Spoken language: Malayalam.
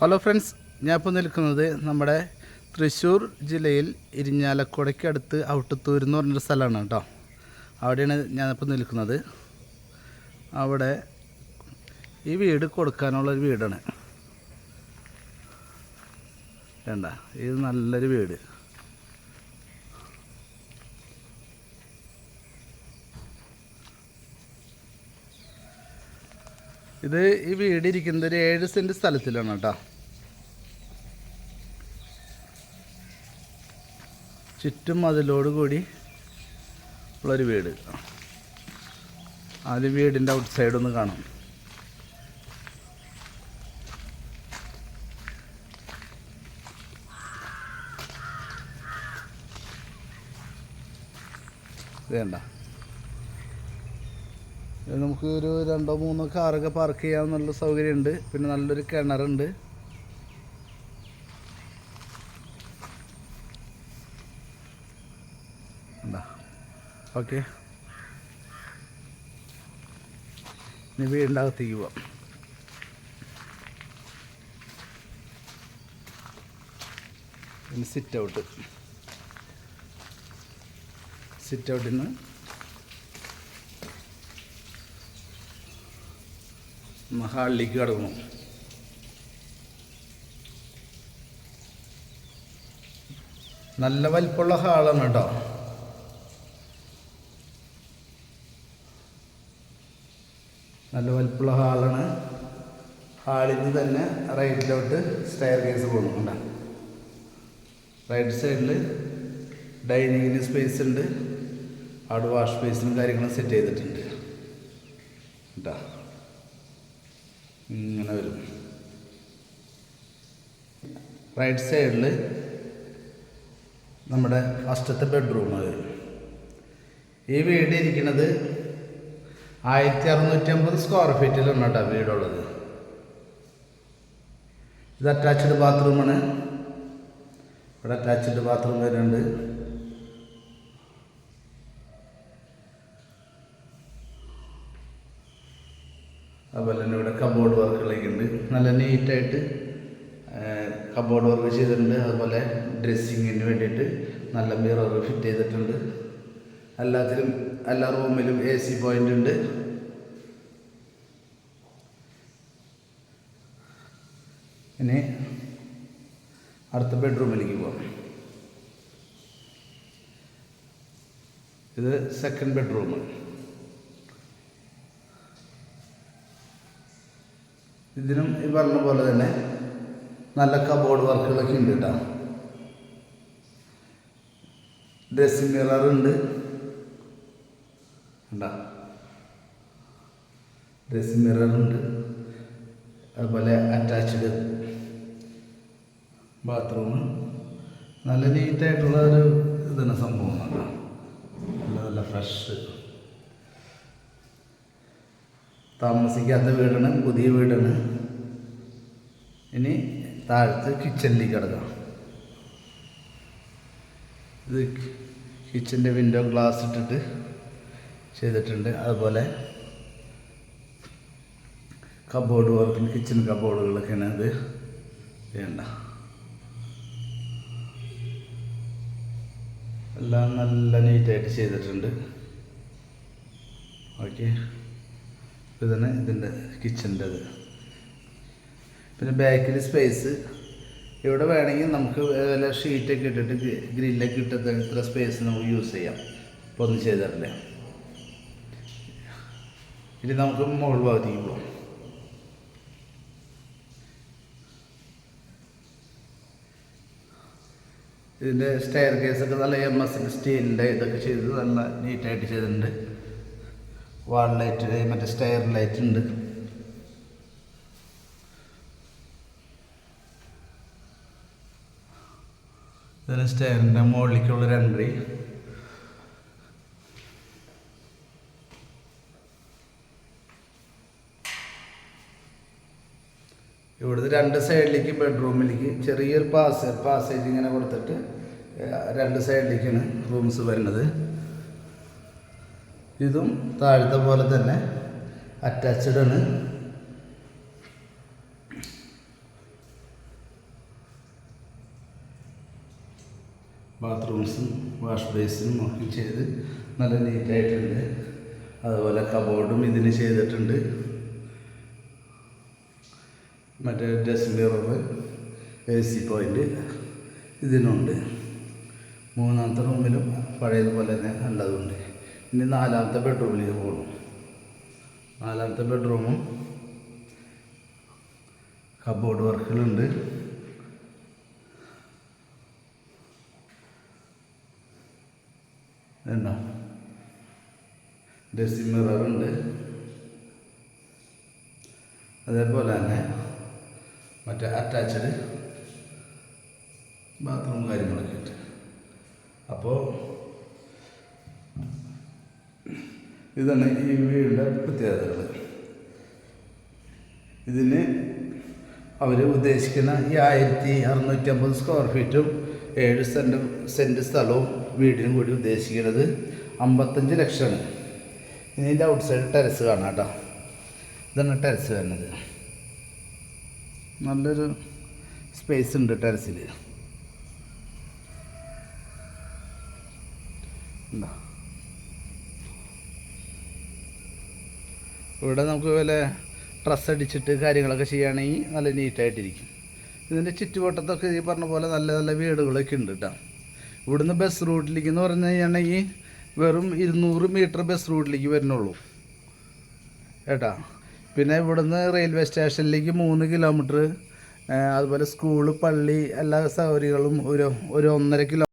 ഹലോ ഫ്രണ്ട്സ് ഞാൻ ഇപ്പോൾ നിൽക്കുന്നത് നമ്മുടെ തൃശ്ശൂർ ജില്ലയിൽ ഇരിഞ്ഞാലക്കുടയ്ക്ക് അടുത്ത് ഔട്ടത്തൂർ എന്ന് പറഞ്ഞൊരു സ്ഥലമാണ് കേട്ടോ. അവിടെയാണ് ഞാനിപ്പോൾ നിൽക്കുന്നത്. അവിടെ ഈ വീട് കൊടുക്കാനുള്ളൊരു വീടാണ്. വേണ്ട ഇത് നല്ലൊരു വീട്. ഇത് ഈ വീട് ഇരിക്കുന്നത് ഒരു ഏഴ് സെന്റ് സ്ഥലത്തിലാണ് കേട്ടോ. ചുറ്റും അതിലോട് കൂടി ഉള്ളൊരു വീട്. ആദ്യം വീടിന്റെ ഔട്ട് ഒന്ന് കാണാം. വേണ്ട നമുക്ക് ഒരു രണ്ടോ മൂന്നോ കാറൊക്കെ പാർക്ക് ചെയ്യാനുള്ള സൗകര്യമുണ്ട്. പിന്നെ നല്ലൊരു കിണറുണ്ട്. ഓക്കെ. ഇനി വീടിന്റെ പോവാം. ഇനി സിറ്റ് ഔട്ട് സിറ്റ് ഔട്ടിൽ നിന്ന് ഹാളിലേക്ക് കിടക്കണം നല്ല വലിപ്പമുള്ള ഹാളാണ് കേട്ടോ. നല്ല വലിപ്പമുള്ള ഹാളാണ്. ഹാളിൽ നിന്ന് തന്നെ റൈറ്റിലോട്ട് സ്റ്റെയർ കേസ് പോകുന്നുണ്ട് റൈറ്റ് സൈഡിൽ ഡൈനിങ്ങിന് സ്പേസ് ഉണ്ട്. അവിടെ വാഷ് സ്പേസിനും കാര്യങ്ങളും സെറ്റ് ചെയ്തിട്ടുണ്ട്. കേട്ടോ. ഇങ്ങനെ വരും. റൈറ്റ് സൈഡിൽ നമ്മുടെ ഫസ്റ്റത്തെ ബെഡ്റൂം വരും ഈ വീട് ഇരിക്കുന്നത് ആയിരത്തി അറുന്നൂറ്റി അമ്പത് സ്ക്വയർ ഫീറ്റിലാണ് കേട്ടോ വീടുള്ളത്. ഇത് അറ്റാച്ച്ഡ് ബാത്റൂമാണ് ഇവിടെ അറ്റാച്ച്ഡ് ബാത്റൂം വരുന്നുണ്ട്. അതുപോലെ തന്നെ കബോർഡ് വർക്കുകളൊക്കെ ഉണ്ട് നല്ല നീറ്റായിട്ട് കബോർഡ് വർക്ക് ചെയ്തിട്ടുണ്ട്. അതുപോലെ ഡ്രസ്സിങ്ങിന് വേണ്ടിയിട്ട് നല്ല മിറർ ഫിറ്റ് ചെയ്തിട്ടുണ്ട്. എല്ലാത്തിലും എല്ലാ റൂമിലും എ സി പോയിന്റ് ഉണ്ട്. ഇനി അടുത്ത ബെഡ്റൂമിലേക്ക് പോകാം ഇത് സെക്കൻഡ് ബെഡ്റൂം ഇതിനും ഈ പറഞ്ഞ പോലെ തന്നെ നല്ല കബോർഡ് വർക്കുകളൊക്കെ ഉണ്ട് കേട്ടോ ഡ്രസ്സിംഗ് മിറർ ഉണ്ടോ. മിറർ ഉണ്ട്. അതുപോലെ അറ്റാച്ച്ഡ് ബാത്റൂം നല്ല നീറ്റായിട്ടുള്ള ഒരു ഇതാണ് സംഭവം. നല്ല നല്ല ഫ്രഷ് താമസിക്കാത്ത വീടാണ് പുതിയ വീടാണ്. ഇനി താഴത്ത് കിച്ചണിലേക്ക് കിടക്കാം. ഇത് കിച്ചന്റെ വിൻഡോ ഗ്ലാസ് ഇട്ടിട്ട് ചെയ്തിട്ടുണ്ട്. അതുപോലെ കബോർഡ് വർക്കിന് കിച്ചൺ കബോർഡുകളൊക്കെയാണ് ഇത് വേണ്ട. എല്ലാം നല്ല നീറ്റായിട്ട് ചെയ്തിട്ടുണ്ട്. ഓക്കെ ഇതാണ് ഇതിന്റെ കിച്ചന്റെത് പിന്നെ ബാക്കിൽ സ്പേസ് ഇവിടെ വേണമെങ്കിൽ നമുക്ക് വല്ല ഷീറ്റൊക്കെ ഇട്ടിട്ട് ഗ്രില്ലൊക്കെ ഇട്ടിട്ട് ഇത്ര സ്പേസ് നമുക്ക് യൂസ് ചെയ്യാം. ഇപ്പോൾ ഒന്നും ചെയ്തിട്ടില്ല. ഇനി നമുക്ക് മുകൾ ഭാഗത്തേക്ക് പോകാം ഇതിന്റെ സ്റ്റെയർ കേസൊക്കെ നല്ല എം എസ് സ്റ്റീലിന്റെ ഇതൊക്കെ ചെയ്ത് നല്ല നീറ്റായിട്ട് ചെയ്തിട്ടുണ്ട്. വാൾ ലൈറ്റ് മറ്റേ സ്റ്റെയർ ലൈറ്റ് ഉണ്ട്. ഇതിന് സ്റ്റെയറിന്റെ മുകളിലേക്കുള്ള എൻട്രി ഇവിടുത്തെ രണ്ട് സൈഡിലേക്ക് ബെഡ്റൂമിലേക്ക് ചെറിയൊരു പാസ് പാസേജ് ഇങ്ങനെ കൊടുത്തിട്ട് രണ്ട് സൈഡിലേക്കാണ് റൂംസ് വരുന്നത്. ഇതും താഴത്തെ പോലെ തന്നെ അറ്റാച്ച്ഡ് ആണ്. ബാത്റൂംസും വാഷ് ബേസിനും ഒക്കെ ചെയ്ത് നല്ല നീറ്റായിട്ടുണ്ട് അതുപോലെ കബോർഡും ഇതിന് ചെയ്തിട്ടുണ്ട്. മറ്റേ dust mirror A C point ഇതിനുണ്ട്. മൂന്നാമത്തെ റൂമിലും പഴയതുപോലെ തന്നെ നല്ലതുണ്ട് ഇനി നാലാമത്തെ ബെഡ്റൂമിലേക്ക് പോകണം നാലാമത്തെ ബെഡ്റൂമും കബോർഡ് വർക്കിലുണ്ട്. ഉണ്ടോ ഡ്രസ്സിംഗ് മിററുണ്ട് അതേപോലെ തന്നെ മറ്റേ അറ്റാച്ച്ഡ് ബാത്റൂം കാര്യങ്ങളൊക്കെ ഉണ്ട്. അപ്പോൾ ഇതാണ് ഈ വീടിന്റെ പ്രത്യേകതകൾ ഇതിന് അവർ ഉദ്ദേശിക്കുന്ന ഈ ആയിരത്തി അറുന്നൂറ്റി അമ്പത് സ്ക്വയർ ഫീറ്റും ഏഴ് സെന്റ് സെന്റ് സ്ഥലവും വീടിനും കൂടി ഉദ്ദേശിക്കുന്നത് അമ്പത്തഞ്ച് ലക്ഷമാണ്. ഇനി ഇതിന്റെ ഔട്ട് സൈഡ് ടെറസ് കാണാം കേട്ടോ. ഇതാണ് ടെറസ് വരുന്നത്. നല്ലൊരു സ്പേസ് ഉണ്ട് ടെറസിൽ എന്താ ഇവിടെ നമുക്ക് വല്ല ഡ്രസ്സ് അടിച്ചിട്ട് കാര്യങ്ങളൊക്കെ ചെയ്യുകയാണെങ്കിൽ നല്ല നീറ്റായിട്ടിരിക്കും ഇതിന്റെ ചുറ്റുവട്ടത്തൊക്കെ ഈ പറഞ്ഞ പോലെ നല്ല നല്ല വീടുകളൊക്കെ ഉണ്ട് കേട്ടോ ഇവിടുന്ന് ബസ് റൂട്ടിലേക്ക് എന്ന് പറഞ്ഞു കഴിഞ്ഞാണെങ്കിൽ വെറും ഇരുന്നൂറ് മീറ്റർ ബസ് റൂട്ടിലേക്ക് വരുന്നുള്ളൂ. കേട്ടാ? പിന്നെ ഇവിടുന്ന് റെയിൽവേ സ്റ്റേഷനിലേക്ക് മൂന്ന് കിലോമീറ്റർ അതുപോലെ സ്കൂൾ പള്ളി എല്ലാ സൗകര്യങ്ങളും ഒരു ഒരു ഒന്നര കിലോ